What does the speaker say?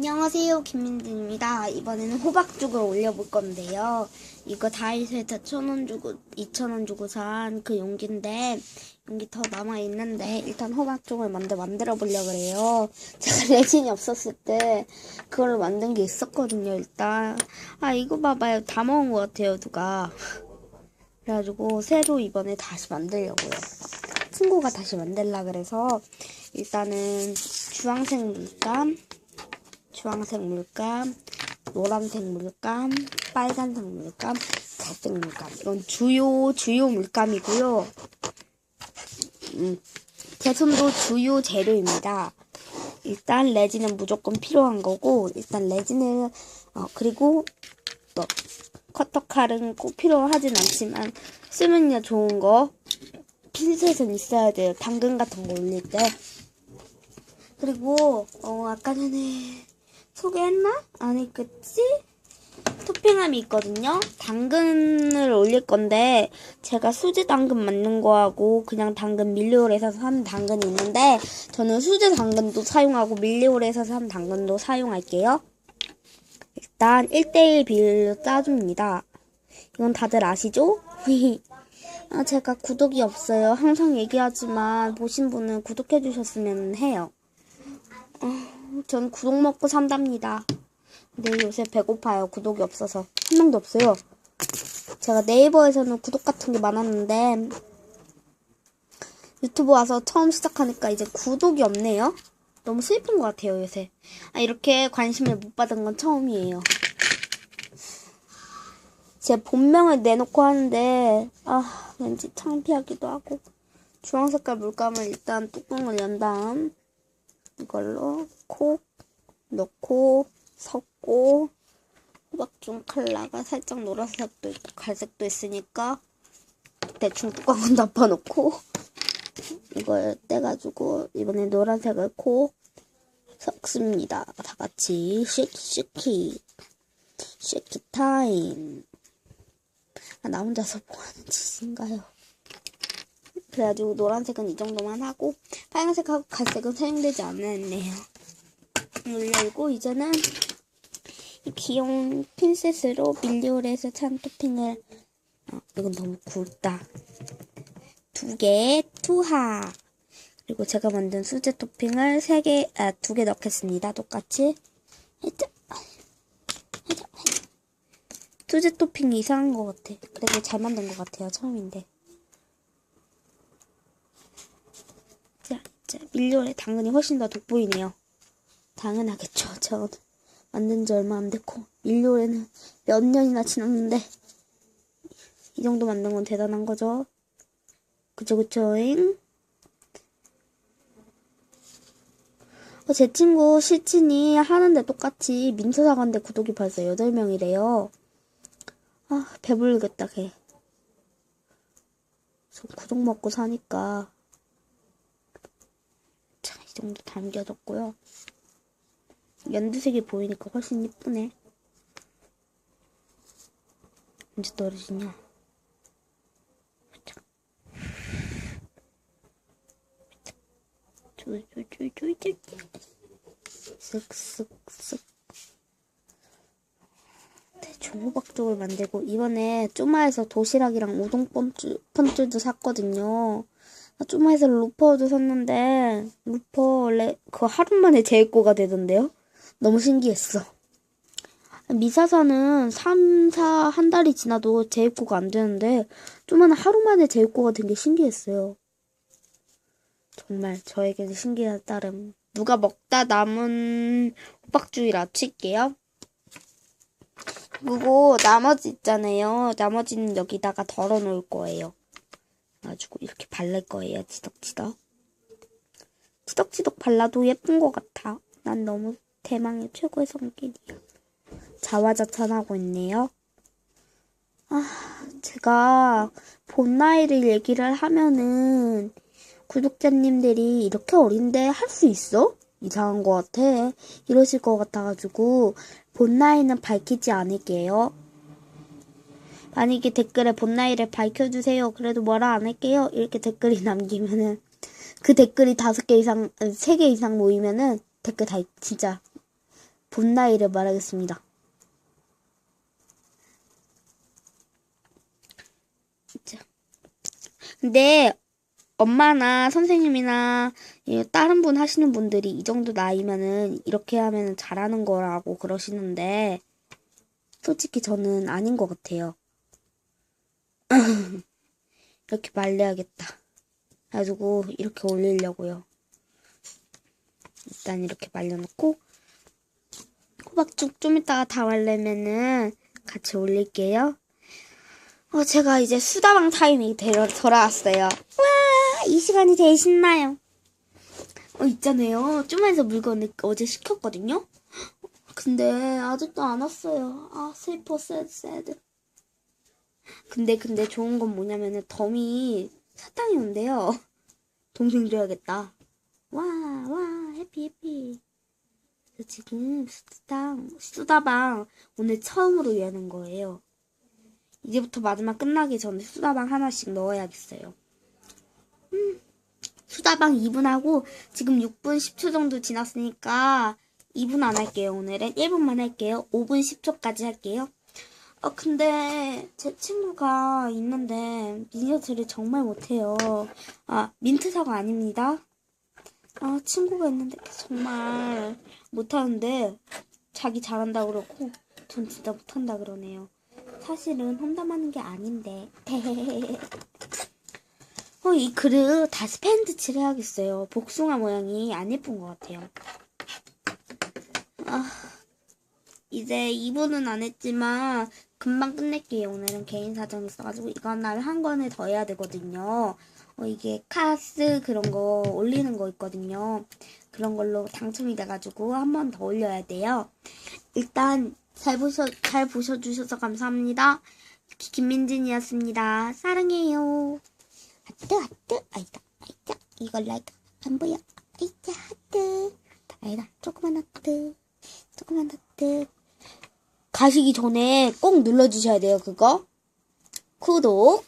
안녕하세요 김민진입니다. 이번에는 호박죽을 올려볼 건데요. 이거 다이소에서 천원 주고 2천원 주고 산 그 용기인데 용기 더 남아있는데 일단 호박죽을 먼저 만들어 보려고 그래요. 제가 레진이 없었을 때 그걸로 만든 게 있었거든요 일단. 아 이거 봐봐요 다 먹은 것 같아요 누가. 그래가지고 새로 이번에 다시 만들려고요. 친구가 다시 만들라 그래서 일단은 주황색 물감 주황색 물감, 노란색 물감, 빨간색 물감, 갈색 물감. 이건 주요 주요 물감이고요. 음, 제 손도 주요 재료입니다. 일단 레진은 무조건 필요한 거고 일단 레진을 어, 그리고 또 커터칼은 꼭 필요하진 않지만 쓰면요 좋은 거 핀셋은 있어야 돼요. 당근 같은 거 올릴 때. 그리고 어 아까 전에 소개했나? 안 했겠지? 토핑함이 있거든요. 당근을 올릴 건데 제가 수제 당근 맞는 거하고 그냥 당근 밀리올에서 산 당근이 있는데 저는 수제 당근도 사용하고 밀리올에서 산 당근도 사용할게요. 일단 1대1 비율로 짜줍니다. 이건 다들 아시죠? 아, 제가 구독이 없어요. 항상 얘기하지만 보신 분은 구독해 주셨으면 해요. 어, 전 구독 먹고 산답니다. 근데 요새 배고파요. 구독이 없어서. 한 명도 없어요. 제가 네이버에서는 구독 같은 게 많았는데 유튜브 와서 처음 시작하니까 이제 구독이 없네요. 너무 슬픈 것 같아요, 요새. 아, 이렇게 관심을 못 받은 건 처음이에요. 제 본명을 내놓고 하는데, 아, 왠지 창피하기도 하고. 주황색깔 물감을 일단 뚜껑을 연 다음, 이걸로 콕 넣고 섞고 호박중 컬러가 살짝 노란색도 있고 갈색도 있으니까 대충 뚜껑은 덮어놓고 이걸 떼가지고 이번에 노란색을 콕 섞습니다. 다 같이 쉐키 쉐키 쉐키 타임 아, 나 혼자서 뭐하는 짓인가요? 그래가지고 노란색은 이 정도만 하고 빨간색하고 갈색은 사용되지 않았네요. 올려고 이제는 이 귀여운 핀셋으로 밀리올에서 찬 토핑을 어, 이건 너무 굵다. 두 개 투하 그리고 제가 만든 수제 토핑을 세 개, 아, 두 개 넣겠습니다. 똑같이. 해자. 수제 토핑이 이상한 것 같아. 그래도 잘 만든 것 같아요. 처음인데. 1년에 당근이 훨씬 더 돋보이네요. 당연하겠죠. 저 만든 지 얼마 안 됐고 1년에는 몇 년이나 지났는데 이 정도 만든 건 대단한 거죠. 그쵸 그쵸잉? 어, 제 친구 실친이 하는데 똑같이 민서사관대 구독이 벌써 8명이래요. 아 배불르겠다 걔. 전 구독 먹고 사니까 자, 이 정도 담겨졌고요. 연두색이 보이니까 훨씬 이쁘네. 언제 떨어지냐? 쭈쭈쭈쭈쭈 쓱쓱쓱 대충 호박죽을 만들고 이번에 쪼마에서 도시락이랑 우동 펀줄, 펀줄도 샀거든요. 쪼마에서 루퍼도 샀는데 루퍼 원래 그 하루 만에 재입고가 되던데요? 너무 신기했어. 미사사는 3, 4, 한 달이 지나도 재입고가 안 되는데 좀만 하루 만에 재입고가 된 게 신기했어요. 정말 저에게는 신기한 따름. 누가 먹다 남은 호박죽이 라 칠게요. 그리고 나머지 있잖아요. 나머지는 여기다가 덜어 놓을 거예요. 그래가지고 이렇게 바를 거예요. 지덕지덕. 지덕지덕 발라도 예쁜 것 같아. 난 너무 대망의 최고의 성길이야. 자화자찬하고 있네요. 아, 제가 본 나이를 얘기를 하면은 구독자님들이 이렇게 어린데 할 수 있어? 이상한 것 같아. 이러실 것 같아가지고 본 나이는 밝히지 않을게요. 만약에 댓글에 본 나이를 밝혀주세요. 그래도 뭐라 안 할게요. 이렇게 댓글이 남기면은 그 댓글이 다섯 개 이상, 세 개 이상 모이면은 댓글 다 진짜 본 나이를 말하겠습니다. 자. 근데 엄마나 선생님이나 예, 다른 분 하시는 분들이 이 정도 나이면은 이렇게 하면 잘하는 거라고 그러시는데 솔직히 저는 아닌 것 같아요. 이렇게 말려야겠다. 가지고 이렇게 올리려고요. 일단 이렇게 말려놓고 호박죽 좀 이따가 다 말려면은 같이 올릴게요. 어, 제가 이제 수다방 타임이 되러 돌아왔어요. 와, 이 시간이 제일 신나요. 어, 있잖아요. 좀에서 물건을 어제 시켰거든요. 근데 아직도 안 왔어요. 아, 슬퍼, 새드, 새드. 근데, 근데 좋은 건 뭐냐면은 덤이 사탕이 온대요. 동생 줘야겠다. 와, 와, 해피, 해피. 지금 수다방, 수다방 오늘 처음으로 여는 거예요. 이제부터 마지막 끝나기 전에 수다방 하나씩 넣어야겠어요. 음, 수다방 2분 하고 지금 6분 10초 정도 지났으니까 2분 안 할게요. 오늘은 1분만 할게요. 5분 10초까지 할게요. 어, 근데 제 친구가 있는데 미니어처를 정말 못해요. 아, 민트사과 아닙니다. 아, 친구가 있는데 정말 못하는데 자기 잘한다 그러고 전 진짜 못한다 그러네요. 사실은 험담하는 게 아닌데. 어, 이 글을 다시 펜트 칠해야겠어요. 복숭아 모양이 안 예쁜 것 같아요. 아, 이제 2분은 안 했지만 금방 끝낼게요. 오늘은 개인 사정이 있어가지고 날한 권을 더 해야 되거든요. 어, 이게 카스 그런 거 올리는 거 있거든요. 그런 걸로 당첨이 돼가지고 한 번 더 올려야 돼요. 일단 잘 보셔 잘 보셔주셔서 감사합니다. 기- 김민진이었습니다. 사랑해요. 하트 하트 아이다 아이다 이걸 라이트 안 보여 아이다 하트 아이다 조그만 하트 조그만 하트 가시기 전에 꼭 눌러주셔야 돼요 그거. 구독